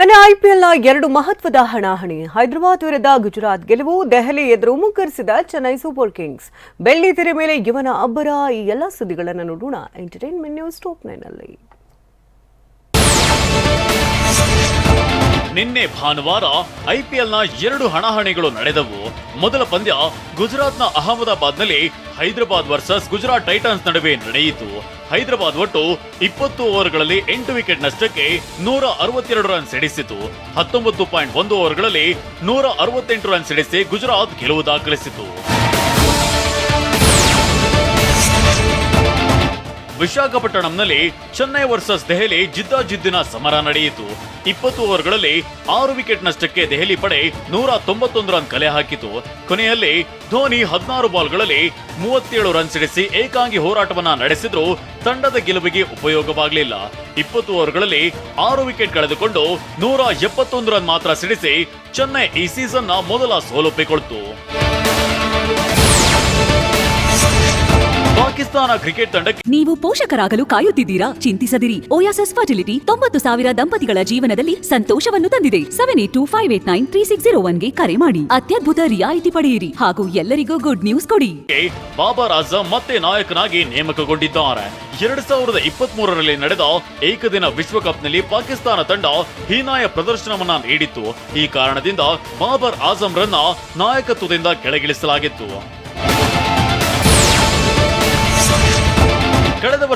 ನನ್ನ ಐಪಿಎಲ್ನ ಎರಡು ಮಹತ್ವದ ಹಣಾಹಣಿ. ಹೈದರಾಬಾದ್ ವಿರುದ್ಧ ಗುಜರಾತ್ ಗೆಲುವು, ದೆಹಲಿ ಎದುರು ಮುಗ್ಗರಿಸಿದ ಚೆನ್ನೈ ಸೂಪರ್ ಕಿಂಗ್ಸ್. ಬೆಳ್ಳಿ ತೆರೆ ಮೇಲೆ ಯುವನ ಅಬ್ಬರ, ಈ ಎಲ್ಲ ಸುದ್ದಿಗಳನ್ನು ನೋಡೋಣ. ಎಂಟರ್ಟೈನ್ಮೆಂಟ್ ನ್ಯೂಸ್ ಟಾಪ್ ನೈನಲ್ಲಿ ನಿನ್ನೆ ಭಾನುವಾರ ಐಪಿಎಲ್ನ ಎರಡು ಹಣಾಹಣಿಗಳು ನಡೆದವು. ಮೊದಲ ಪಂದ್ಯ ಗುಜರಾತ್ನ ಅಹಮದಾಬಾದ್ನಲ್ಲಿ ಹೈದರಾಬಾದ್ ವರ್ಸಸ್ ಗುಜರಾತ್ ಟೈಟನ್ಸ್ ನಡುವೆ ನಡೆಯಿತು. ಹೈದರಾಬಾದ್ ಒಟ್ಟು ಇಪ್ಪತ್ತು ಓವರ್ಗಳಲ್ಲಿ ಎಂಟು ವಿಕೆಟ್ ನಷ್ಟಕ್ಕೆ ನೂರ ಅರವತ್ತೆರಡು ರನ್ ಸಿಡಿಸಿತು ಹತ್ತೊಂಬತ್ತು ಪಾಯಿಂಟ್ ಒಂದು ಓವರ್ಗಳಲ್ಲಿ ನೂರ ಅರವತ್ತೆಂಟು ರನ್ ಸಿಡಿಸಿ ಗುಜರಾತ್ ಗೆಲುವು ದಾಖಲಿಸಿತು. ವಿಶಾಖಪಟ್ಟಣಂನಲ್ಲಿ ಚೆನ್ನೈ ವರ್ಸಸ್ ದೆಹಲಿ ಜಿದ್ದಾಜಿದ್ದಿನ ಸಮರ ನಡೆಯಿತು. ಇಪ್ಪತ್ತು ಓವರ್ಗಳಲ್ಲಿ ಆರು ವಿಕೆಟ್ ನಷ್ಟಕ್ಕೆ ದೆಹಲಿ ಪಡೆ ನೂರ ತೊಂಬತ್ತೊಂದು ರನ್ ಕಲೆ ಹಾಕಿತು. ಕೊನೆಯಲ್ಲಿ ಧೋನಿ ಹದಿನಾರು ಬಾಲ್ಗಳಲ್ಲಿ ಮೂವತ್ತೇಳು ರನ್ ಸಿಡಿಸಿ ಏಕಾಂಗಿ ಹೋರಾಟವನ್ನ ನಡೆಸಿದ್ರು ತಂಡದ ಗೆಲುವಿಗೆ ಉಪಯೋಗವಾಗಲಿಲ್ಲ. ಇಪ್ಪತ್ತು ಓವರ್ಗಳಲ್ಲಿ ಆರು ವಿಕೆಟ್ ಕಳೆದುಕೊಂಡು ನೂರ ಎಪ್ಪತ್ತೊಂದು ರನ್ ಮಾತ್ರ ಸಿಡಿಸಿ ಚೆನ್ನೈ ಈ ಸೀಸನ್ನ ಮೊದಲ ಸೋಲೊಪ್ಪಿಕೊಳ್ತು. ಪಾಕಿಸ್ತಾನ ಕ್ರಿಕೆಟ್ ತಂಡಕ್ಕೆ ನೀವು ಪೋಷಕರಾಗಲು ಕಾಯುತ್ತಿದ್ದೀರಾ? ಚಿಂತಿಸದಿರಿ. ಓಯಾಸಸ್ ಫರ್ಟಿಲಿಟಿ ತೊಂಬತ್ತು ಸಾವಿರ ದಂಪತಿಗಳ ಜೀವನದಲ್ಲಿ ಸಂತೋಷವನ್ನು ತಂದಿದೆ. Seven eight two five eight nine three six zero ಒನ್ಗೆ ಕರೆ ಮಾಡಿ. ಅತ್ಯದ್ಭುತ ರಿಯಾಯಿತಿ ಪಡೆಯಿರಿ. ಹಾಗೂ ಎಲ್ಲರಿಗೂ ಗುಡ್ ನ್ಯೂಸ್ ಕೊಡಿ. ಬಾಬರ್ ರಾಜ ಮತ್ತೆ ನಾಯಕನಾಗಿ ನೇಮಕಗೊಂಡಿದ್ದಾರೆ. ಎರಡ್ ಸಾವಿರದ ಇಪ್ಪತ್ತ್ ಮೂರರಲ್ಲಿ ನಡೆದ ಏಕದಿನ ವಿಶ್ವಕಪ್ನಲ್ಲಿ ಪಾಕಿಸ್ತಾನ ತಂಡ ಹೀನಾಯ ಪ್ರದರ್ಶನವನ್ನ ನೀಡಿತ್ತು. ಈ ಕಾರಣದಿಂದ ಬಾಬರ್ ಆಜಮ್ ರನ್ನ ನಾಯಕತ್ವದಿಂದ ಕೆಳಗಿಳಿಸಲಾಗಿತ್ತು.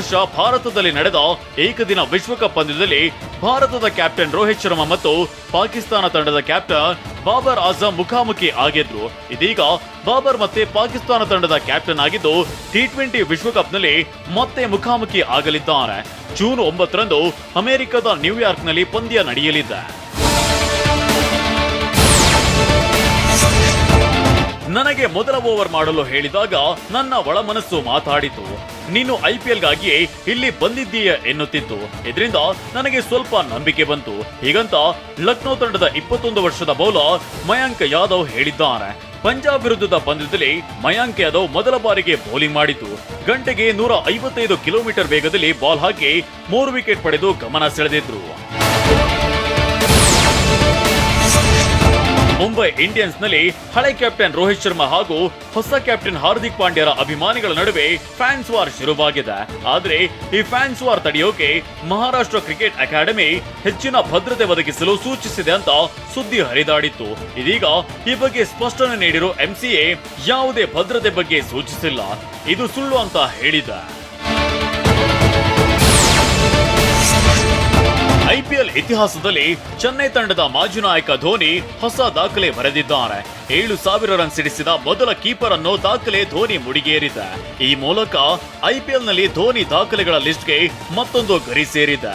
ವರ್ಷ ಭಾರತದಲ್ಲಿ ನಡೆದ ಏಕದಿನ ವಿಶ್ವಕಪ್ ಪಂದ್ಯದಲ್ಲಿ ಭಾರತದ ಕ್ಯಾಪ್ಟನ್ ರೋಹಿತ್ ಶರ್ಮಾ ಮತ್ತು ಪಾಕಿಸ್ತಾನ ತಂಡದ ಕ್ಯಾಪ್ಟನ್ ಬಾಬರ್ ಆಜಮ್ ಮುಖಾಮುಖಿ ಆಗಿದ್ರು. ಇದೀಗ ಬಾಬರ್ ಮತ್ತೆ ಪಾಕಿಸ್ತಾನ ತಂಡದ ಕ್ಯಾಪ್ಟನ್ ಆಗಿದ್ದು ಟಿ ಟ್ವೆಂಟಿ ವಿಶ್ವಕಪ್ನಲ್ಲಿ ಮತ್ತೆ ಮುಖಾಮುಖಿ ಆಗಲಿದ್ದಾರೆ ಜೂನ್ ಒಂಬತ್ತರಂದು ಅಮೆರಿಕದ ನ್ಯೂಯಾರ್ಕ್ನಲ್ಲಿ ಪಂದ್ಯ ನಡೆಯಲಿದೆ. ನನಗೆ ಮೊದಲ ಓವರ್ ಮಾಡಲು ಹೇಳಿದಾಗ ನನ್ನ ಒಳಮನಸ್ಸು ಮಾತಾಡಿತು. ನೀನು ಐಪಿಎಲ್ಗಾಗಿಯೇ ಇಲ್ಲಿ ಬಂದಿದ್ದೀಯ ಎನ್ನುತ್ತಿತ್ತು ಇದರಿಂದ ನನಗೆ ಸ್ವಲ್ಪ ನಂಬಿಕೆ ಬಂತು. ಹೀಗಂತ ಲಕ್ನೋ ತಂಡದ ಇಪ್ಪತ್ತೊಂದು ವರ್ಷದ ಬೌಲರ್ ಮಯಾಂಕ್ ಯಾದವ್ ಹೇಳಿದ್ದಾನೆ. ಪಂಜಾಬ್ ವಿರುದ್ಧದ ಪಂದ್ಯದಲ್ಲಿ ಮಯಾಂಕ್ ಯಾದವ್ ಮೊದಲ ಬಾರಿಗೆ ಬೌಲಿಂಗ್ ಮಾಡಿತು ಗಂಟೆಗೆ ನೂರ ಐವತ್ತೈದು ಕಿಲೋಮೀಟರ್ ವೇಗದಲ್ಲಿ ಬಾಲ್ ಹಾಕಿ ಮೂರು ವಿಕೆಟ್ ಪಡೆದು ಗಮನ ಸೆಳೆದಿದ್ರು. ಮುಂಬೈ ಇಂಡಿಯನ್ಸ್ನಲ್ಲಿ ಹಳೆ ಕ್ಯಾಪ್ಟನ್ ರೋಹಿತ್ ಶರ್ಮಾ ಹಾಗೂ ಹೊಸ ಕ್ಯಾಪ್ಟನ್ ಹಾರ್ದಿಕ್ ಪಾಂಡ್ಯರ ಅಭಿಮಾನಿಗಳ ನಡುವೆ ಫ್ಯಾನ್ಸ್ ವಾರ್ ಶುರುವಾಗಿದೆ. ಆದರೆ ಈ ಫ್ಯಾನ್ಸ್ ವಾರ್ ತಡೆಯೋಕೆ ಮಹಾರಾಷ್ಟ್ರ ಕ್ರಿಕೆಟ್ ಅಕಾಡೆಮಿ ಹೆಚ್ಚಿನ ಭದ್ರತೆ ಒದಗಿಸಲು ಸೂಚಿಸಿದೆ ಅಂತ ಸುದ್ದಿ ಹರಿದಾಡಿತ್ತು. ಇದೀಗ ಈ ಬಗ್ಗೆ ಸ್ಪಷ್ಟನೆ ನೀಡಿರೋ ಎಂಸಿಎ ಯಾವುದೇ ಭದ್ರತೆ ಬಗ್ಗೆ ಸೂಚಿಸಿಲ್ಲ. ಇದು ಸುಳ್ಳು ಅಂತ ಹೇಳಿದೆ. ಇತಿಹಾಸದಲ್ಲಿ ಚೆನ್ನೈ ತಂಡದ ಮಾಜಿ ನಾಯಕ ಧೋನಿ ಹೊಸ ದಾಖಲೆ ಬರೆದಿದ್ದಾರೆ ಏಳು ಸಾವಿರ ರನ್ ಸಿಡಿಸಿದ ಮೊದಲ ಕೀಪರ್ ಅನ್ನು ದಾಖಲೆ ಧೋನಿ ಮುಡಿಗೇರಿದೆ. ಈ ಮೂಲಕ ಐಪಿಎಲ್ನಲ್ಲಿ ಧೋನಿ ದಾಖಲೆಗಳ ಲಿಸ್ಟ್ಗೆ ಮತ್ತೊಂದು ಗರಿ ಸೇರಿದೆ.